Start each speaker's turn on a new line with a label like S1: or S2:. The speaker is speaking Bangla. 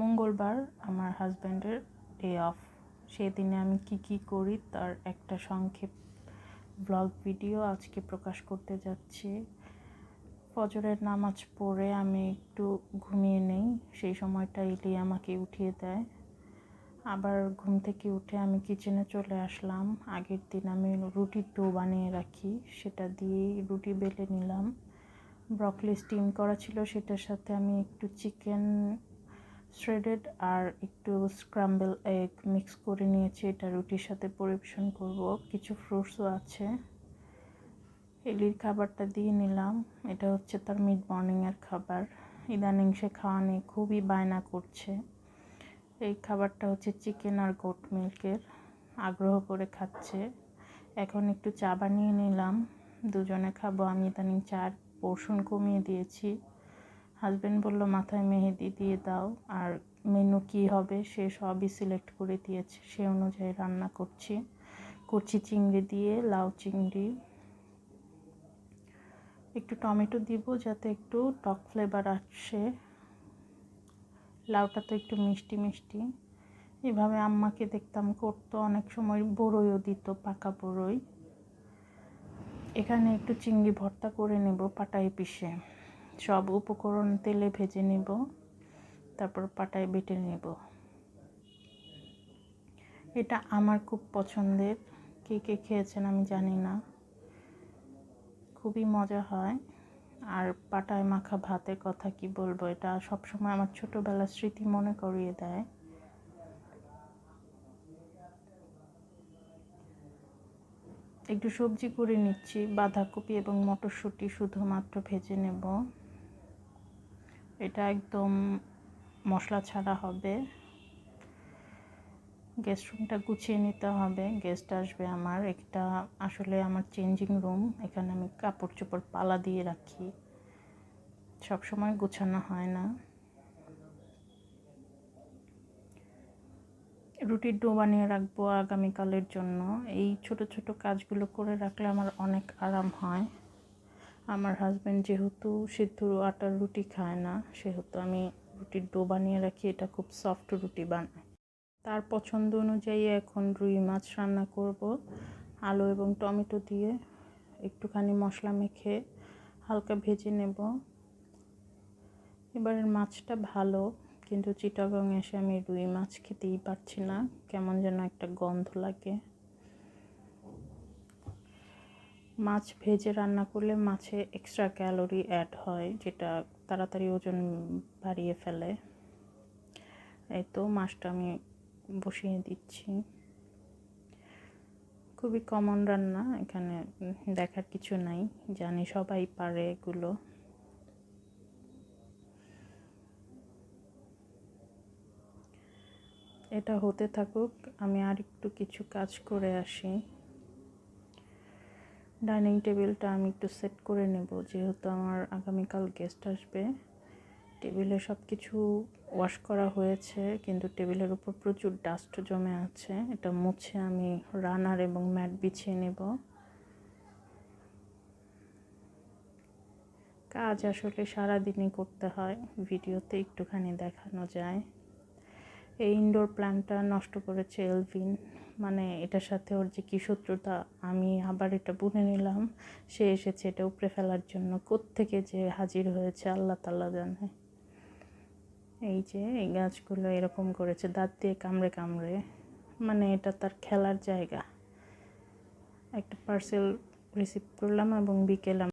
S1: মঙ্গলবার আমার হাজব্যান্ডের ডে অফ সেদিনে আমি কি কি করি তার একটা সংক্ষেপ ব্লগ ভিডিও আজকে প্রকাশ করতে যাচ্ছি। ফজরের নামাজ পড়ে আমি একটু ঘুমিয়ে নেই, সেই সময়টা ইলি আমাকে উঠিয়ে দেয়। আবার ঘুম থেকে উঠে আমি কিচেনে চলে আসলাম। আগের দিন আমি রুটির ডো বানিয়ে রাখি, সেটা দিয়ে রুটি বেলে নিলাম। ব্রকলি স্টিম করা ছিল, সেটার সাথে আমি একটু চিকেন শ্রেডেড আর একটু স্ক্রাম্বল এগ মিক্স করে নিয়েছি। এটা রুটির সাথে পরিবেশন করব। কিছু ফ্রুটসও আছে। এলির খাবারটা দিয়ে নিলাম। এটা হচ্ছে তার মিড মর্নিংয়ের খাবার। ইদানিং সে খাওয়া নিয়ে খুবই বায়না করছে। এই খাবারটা হচ্ছে চিকেন আর গোট মিল্কের আগ্রহ করে খাচ্ছে। এখন একটু চা বানিয়ে নিলাম। দুজনে খাব। আমি ইদানিং চার পোর্শন কমিয়ে দিয়েছি। হাজব্যান্ড বলল, মাথায় মেহেদি দিয়ে দাও, আর মেনু কি হবে সে সবই সিলেক্ট করে দিয়েছে, সে অনুযায়ী রান্না করছি। করছি চিংড়ি দিয়ে লাউ চিংড়ি। একটু টমেটো দিব যাতে একটু টক ফ্লেভার আসে। লাউটা তো একটু মিষ্টি মিষ্টি। এভাবে আম্মাকে দেখতাম, করতো অনেক সময়, বড়ইও দিত, পাকা বড়ই। এখানে একটু চিংড়ি ভর্তা করে নেব পাটায় পিষে। সব উপকরণ তেলে ভেজে নেব, তারপর পাটায় বেটে নেব। এটা আমার খুব পছন্দের। কে কে খেয়েছেন আমি জানি না। খুবই মজা হয়। আর পাটায় মাখা ভাতের কথা কি বলব, এটা সবসময় আমার ছোটোবেলার স্মৃতি মনে করিয়ে দেয়। একটু সবজি করে নিচ্ছি, বাঁধাকপি এবং মটরশুঁটি শুধুমাত্র ভেজে নেব। এটা একদম মশলা ছাড়া হবে। গেস্ট রুমটা গুছিয়ে নিতে হবে। গেস্ট আসবে আমার। একটা আসলে আমার চেঞ্জিং রুম এখানে আমি কাপড় চোপড় পালা দিয়ে রাখি। সব সময় গুছানো হয় না। রুটির ডো বানিয়ে রাখব আগামীকালের জন্য। এই ছোট ছোট কাজগুলো করে রাখলে আমার অনেক আরাম হয়। আমার হাজব্যান্ড যেহেতু সিদ্ধ আটার রুটি খায় না, সেহেতু আমি রুটির ডো বানিয়ে রাখি, এটা খুব সফট রুটি বানায় তার পছন্দ অনুযায়ী এখন রুই মাছ রান্না করব, আলু এবং টমেটো দিয়ে। একটুখানি মশলা মেখে হালকা ভেজে নেব। এবারের মাছটা ভালো, কিন্তু চিটাগং এসে আমি রুই মাছ খেতেই পারছি না, কেমন যেন একটা গন্ধ লাগে। মাছ ভেজে রান্না করলে মাছে এক্সট্রা ক্যালোরি অ্যাড হয়, যেটা তাড়াতাড়ি ওজন বাড়িয়ে ফেলে। এই তো মাছটা আমি বসিয়ে দিচ্ছি। খুবই কমন রান্না, এখানে দেখার কিছু নাই, জানি সবাই পারে এগুলো। এটা হতে থাকুক, আমি আর একটু কিছু কাজ করে আসি। ডাইনিং টেবিলটা আমি একটু সেট করে নেব, যেহেতু আমার আগামীকাল গেস্ট আসবে। টেবিলে সব কিছু ওয়াশ করা হয়েছে, কিন্তু টেবিলের উপর প্রচুর ডাস্ট জমে আছে। এটা মুছে আমি রানার এবং ম্যাট বিছিয়ে নেব। কাজ আসলে সারাদিনই করতে হয়, ভিডিওতে একটুখানি দেখানো যায়। এই ইনডোর প্ল্যান্টটা নষ্ট করেছে এলভিন। মানে এটার সাথে ওর যে কী শত্রুতা, আমি আবার এটা বুনে নিলাম। সে এসেছে এটা উপরে ফেলার জন্য। কোত্থেকে যে হাজির হয়েছে, আল্লাহ তাল্লাহ জানে। এই যে এই গাছগুলো এরকম করেছে, দাঁত দিয়ে কামড়ে কামড়ে। মানে এটা তার খেলার জায়গা। একটা পার্সেল রিসিভ করলাম এবং বিকেল